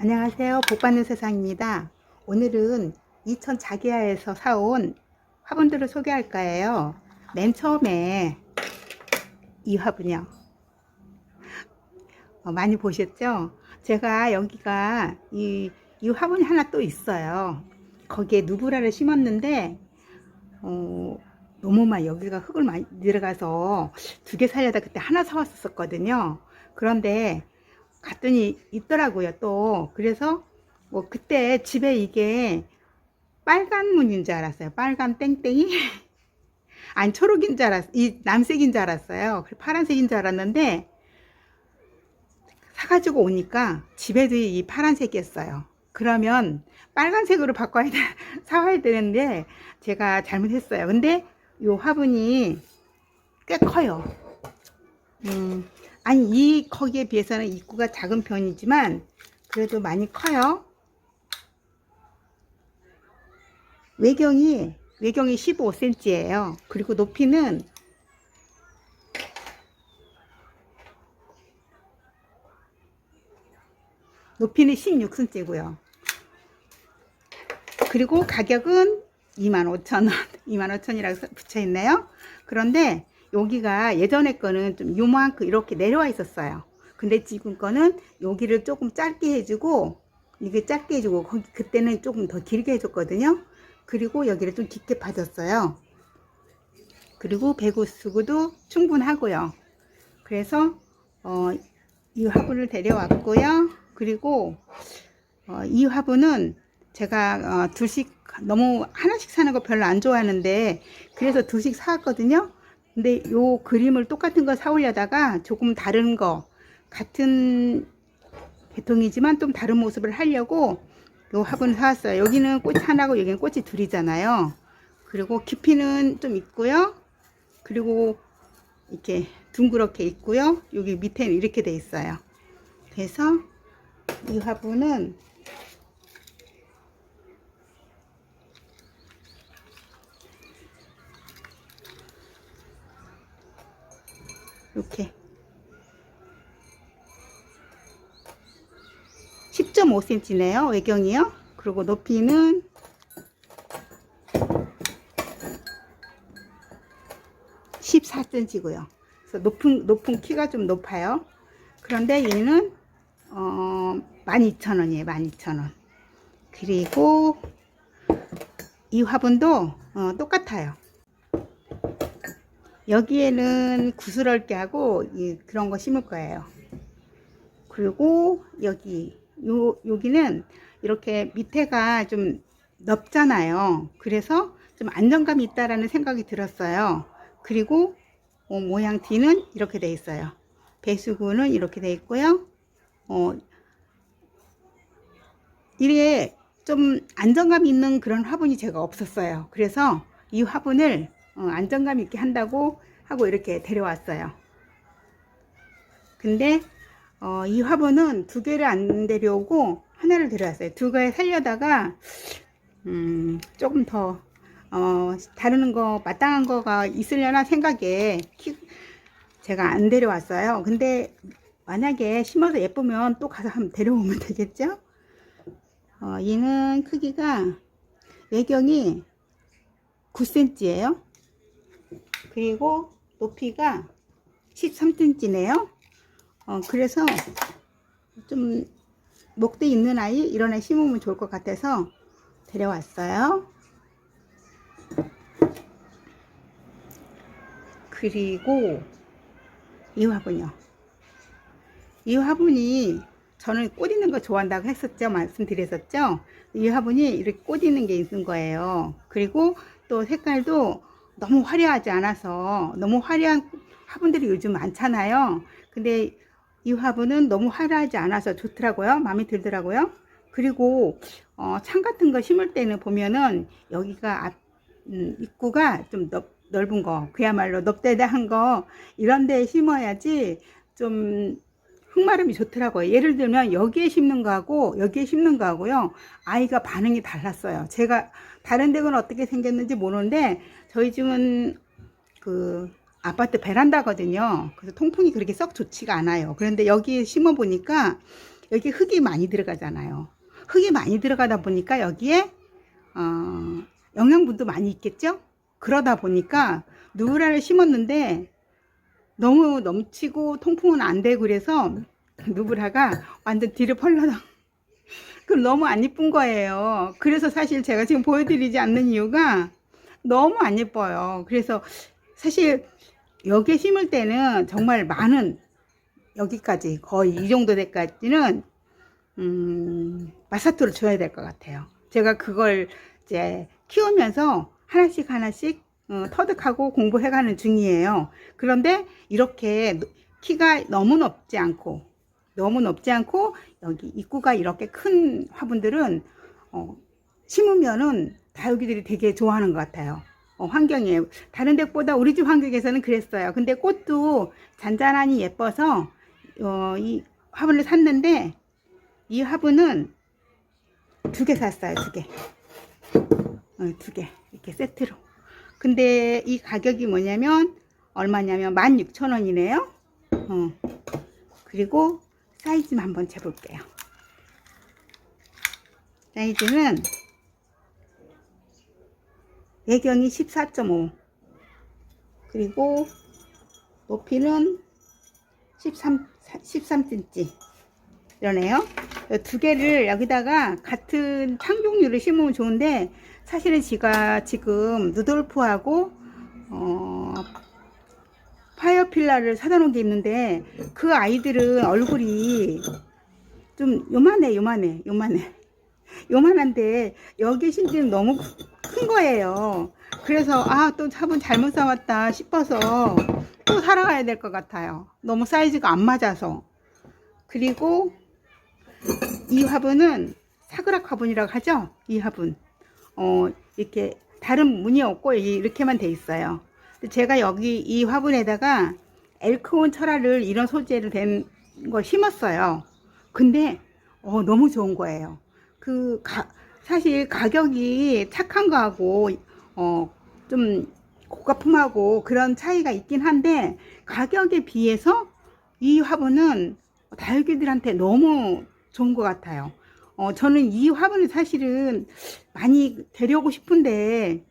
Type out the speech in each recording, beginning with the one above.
안녕하세요. 복받는 세상입니다. 오늘은 이천 자기야에서 사온 화분들을 소개할 거예요. 맨 처음에 이 화분이요. 어, 많이 보셨죠? 제가 여기가 이, 이 화분이 하나 또 있어요. 거기에 누브라를 심었는데 어, 너무만 여기가 흙을 많이 들어가서 두 개 살려다 그때 하나 사왔었거든요. 그런데 갔더니 있더라고요 또. 그래서 뭐 그때 집에 이게 빨간 문인 줄 알았어요. 빨간 땡땡이? 아니 초록인 줄 알았 이 남색인 줄 알았어요. 파란색인 줄 알았는데 사가지고 오니까 집에도 이 파란색이었어요. 그러면 빨간색으로 바꿔야 돼 사와야 되는데 제가 잘못했어요. 근데 요 화분이 꽤 커요. 음, 아니 이 거기에 비해서는 입구가 작은 편이지만 그래도 많이 커요. 외경이 외경이 15cm예요. 그리고 높이는 높이는 16cm고요. 그리고 가격은 25,000원, 25,000원이라고 붙여 있네요. 그런데 여기가 예전에 거는 좀 요만큼 이렇게 내려와 있었어요. 근데 지금 거는 여기를 조금 짧게 해주고 이게 짧게 해주고 거기 그때는 조금 더 길게 해줬거든요. 그리고 여기를 좀 깊게 파졌어요. 그리고 배구 수구도 충분하고요. 그래서 어, 이 화분을 데려왔고요. 그리고 어, 이 화분은 제가 어, 둘씩 너무 하나씩 사는 거 별로 안 좋아하는데 그래서 둘씩 사왔거든요. 근데 요 그림을 똑같은 거 사오려다가 조금 다른 거 같은 계통이지만 좀 다른 모습을 하려고 요 화분을 사왔어요. 여기는 꽃이 하나고 여기는 꽃이 둘이잖아요. 그리고 깊이는 좀 있고요. 그리고 이렇게 둥그렇게 있고요. 여기 밑에는 이렇게 돼 있어요. 그래서 이 화분은 이렇게. 10.5cm네요 외경이요. 그리고 높이는 1 4 c m 고요. 그래서 높은 높은 키가 좀 높아요. 그런데 얘는 어 12,000원이에요 12,000원. 그리고 이 화분도 어, 똑같아요 여기에는 구스럽게 하고 이, 그런 거 심을 거예요. 그리고 여기 요 여기는 이렇게 밑에가 좀 넓잖아요. 그래서 좀 안정감이 있다라는 생각이 들었어요. 그리고 어, 모양 뒤는 이렇게 돼 있어요. 배수구는 이렇게 돼 있고요. 어, 이게 좀 안정감 있는 그런 화분이 제가 없었어요. 그래서 이 화분을 어, 안정감 있게 한다고 하고 이렇게 데려왔어요. 근데 어, 이 화분은 두 개를 안 데려오고 하나를 데려왔어요. 두 개 살려다가 음, 조금 더 어, 다루는 거 마땅한 거가 있으려나 생각에 키, 제가 안 데려왔어요. 근데 만약에 심어서 예쁘면 또 가서 한번 데려오면 되겠죠? 어, 얘는 크기가 외경이 9cm예요. 그리고 높이가 13cm네요. 어, 그래서 좀 목대 있는 아이 이런 애 심으면 좋을 것 같아서 데려왔어요. 그리고 이 화분이요. 이 화분이 저는 꽃 있는 거 좋아한다고 했었죠. 말씀드렸었죠. 이 화분이 이렇게 꽃 있는 게 있는 거예요. 그리고 또 색깔도 너무 화려하지 않아서 너무 화려한 화분들이 요즘 많잖아요. 근데 이 화분은 너무 화려하지 않아서 좋더라고요. 마음에 들더라고요. 그리고 어, 창 같은 거 심을 때는 보면은 여기가 앞, 음, 입구가 좀 넓, 넓은 거 그야말로 넓대대한 거 이런 데에 심어야지 좀 흙마름이 좋더라고요. 예를 들면 여기에 심는 거하고 여기에 심는 거하고요. 아이가 반응이 달랐어요. 제가 다른 데는 어떻게 생겼는지 모르는데 저희 집은 그 아파트 베란다거든요. 그래서 통풍이 그렇게 썩 좋지가 않아요. 그런데 여기에 심어 보니까 여기 흙이 많이 들어가잖아요. 흙이 많이 들어가다 보니까 여기에 어, 영양분도 많이 있겠죠? 그러다 보니까 누구라를 심었는데 너무 넘치고 통풍은 안 되고 그래서 누구라가 완전 뒤로 펄러당. 그럼 너무 안 이쁜 거예요. 그래서 사실 제가 지금 보여드리지 않는 이유가 너무 안 예뻐요. 그래서 사실 여기에 심을 때는 정말 많은 여기까지 거의 이 정도 데까지는 음, 마사토를 줘야 될 것 같아요. 제가 그걸 이제 키우면서 하나씩 하나씩 어, 터득하고 공부해가는 중이에요. 그런데 이렇게 노- 키가 너무 높지 않고 너무 높지 않고 여기 입구가 이렇게 큰 화분들은 어, 심으면은 다육이들이 되게 좋아하는 것 같아요. 어, 환경이에요. 다른 데보다 우리 집 환경에서는 그랬어요. 근데 꽃도 잔잔하니 예뻐서 어, 이 화분을 샀는데 이 화분은 두 개 샀어요. 두 개. 어, 두 개. 이렇게 세트로. 근데 이 가격이 뭐냐면 얼마냐면 16,000원이네요. 어. 그리고 사이즈만 한번 재볼게요. 사이즈는 예경이 14.5 그리고 높이는 13, 13cm 이러네요. 두 개를 여기다가 같은 창종류를 심으면 좋은데 사실은 제가 지금 누돌프하고 어, 파이어필라를 사다 놓은 게 있는데 그 아이들은 얼굴이 좀 요만해 요만해 요만해. 요만한데 여기 심지는 너무 큰 거예요. 그래서 아 또 화분 잘못 사왔다 싶어서 또 살아가야 될 것 같아요. 너무 사이즈가 안 맞아서. 그리고 이 화분은 사그락 화분이라고 하죠. 이 화분. 어 이렇게 다른 무늬 없고 이렇게만 돼 있어요. 제가 여기 이 화분에다가 엘크온 철화를 이런 소재로 된 거 심었어요. 근데 어, 너무 좋은 거예요. 그 가, 사실 가격이 착한 거하고 어, 좀 고가품하고 그런 차이가 있긴 한데 가격에 비해서 이 화분은 다육이들한테 너무 좋은 것 같아요. 어, 저는 이 화분을 사실은 많이 데려오고 싶은데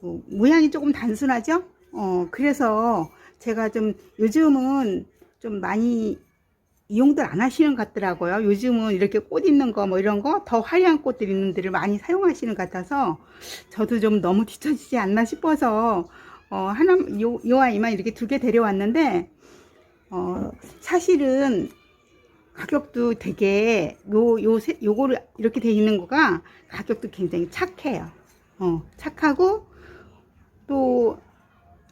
그 모양이 조금 단순하죠? 어, 그래서 제가 좀 요즘은 좀 많이 이용들 안 하시는 것 같더라고요. 요즘은 이렇게 꽃 있는 거 뭐 이런 거 더 화려한 꽃들 있는 데를 많이 사용하시는 것 같아서 저도 좀 너무 뒤처지지 않나 싶어서 어, 하나 요, 요 아이만 이렇게 두 개 데려왔는데 어, 사실은 가격도 되게 요, 요, 세- 요거를 이렇게 돼 있는 거가 가격도 굉장히 착해요. 어, 착하고 또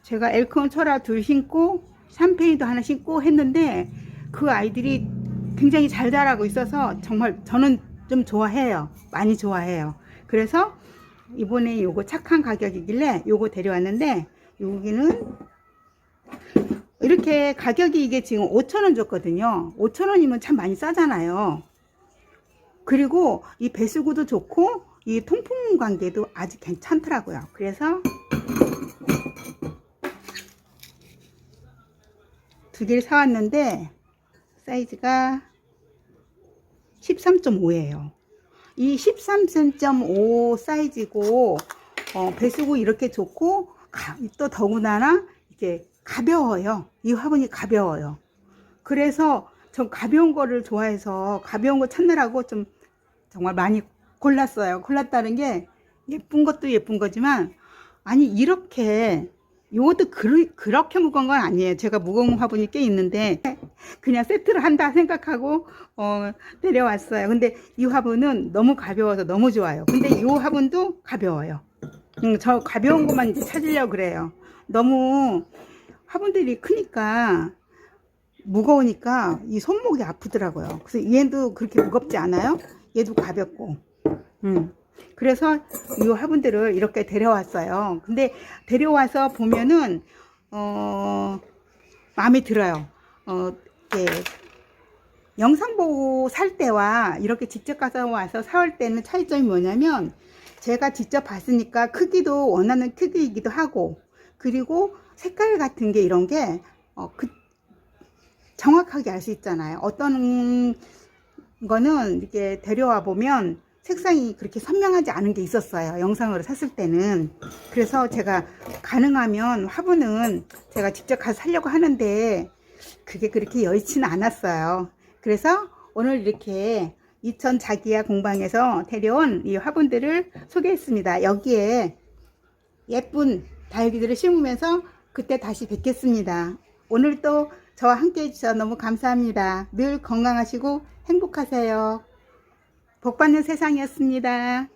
제가 엘콘 철화 둘 신고 샴페인도 하나 신고 했는데 그 아이들이 굉장히 잘 자라고 있어서 정말 저는 좀 좋아해요. 많이 좋아해요. 그래서 이번에 요거 착한 가격이길래 요거 데려왔는데 여기는 이렇게 가격이 이게 지금 5천원 줬거든요. 5천원이면 참 많이 싸잖아요. 그리고 이 배수구도 좋고 이 통풍 관계도 아주 괜찮더라고요. 그래서 두 개를 사왔는데 사이즈가 13.5예요. 이 13.5 사이즈고 어, 배수구 이렇게 좋고 가- 또 더군다나 이게 가벼워요. 이 화분이 가벼워요. 그래서 전 가벼운 거를 좋아해서 가벼운 거 찾느라고 좀 정말 많이 골랐어요. 골랐다는 게 예쁜 것도 예쁜 거지만 아니 이렇게 이것도 그, 그렇게 무거운 건 아니에요. 제가 무거운 화분이 꽤 있는데 그냥 세트를 한다 생각하고 어, 데려왔어요. 근데 이 화분은 너무 가벼워서 너무 좋아요. 근데 이 화분도 가벼워요. 음, 저 가벼운 것만 이제 찾으려고 그래요. 너무 화분들이 크니까 무거우니까 이 손목이 아프더라고요. 그래서 얘도 그렇게 무겁지 않아요. 얘도 가볍고. 음. 그래서 이 화분들을 이렇게 데려왔어요. 근데 데려와서 보면은 어 마음에 들어요. 어 이렇게 영상 보고 살 때와 이렇게 직접 가서 와서 사올 때는 차이점이 뭐냐면 제가 직접 봤으니까 크기도 원하는 크기이기도 하고 그리고 색깔 같은 게 이런 게 어, 그 정확하게 알 수 있잖아요. 어떤 거는 이렇게 데려와 보면 색상이 그렇게 선명하지 않은 게 있었어요. 영상으로 샀을 때는. 그래서 제가 가능하면 화분은 제가 직접 가서 살려고 하는데 그게 그렇게 여의치는 않았어요. 그래서 오늘 이렇게 이천 자기야 공방에서 데려온 이 화분들을 소개했습니다. 여기에 예쁜 다육이들을 심으면서 그때 다시 뵙겠습니다. 오늘 또 저와 함께 해주셔서 너무 감사합니다. 늘 건강하시고 행복하세요. 복 받는 세상이었습니다.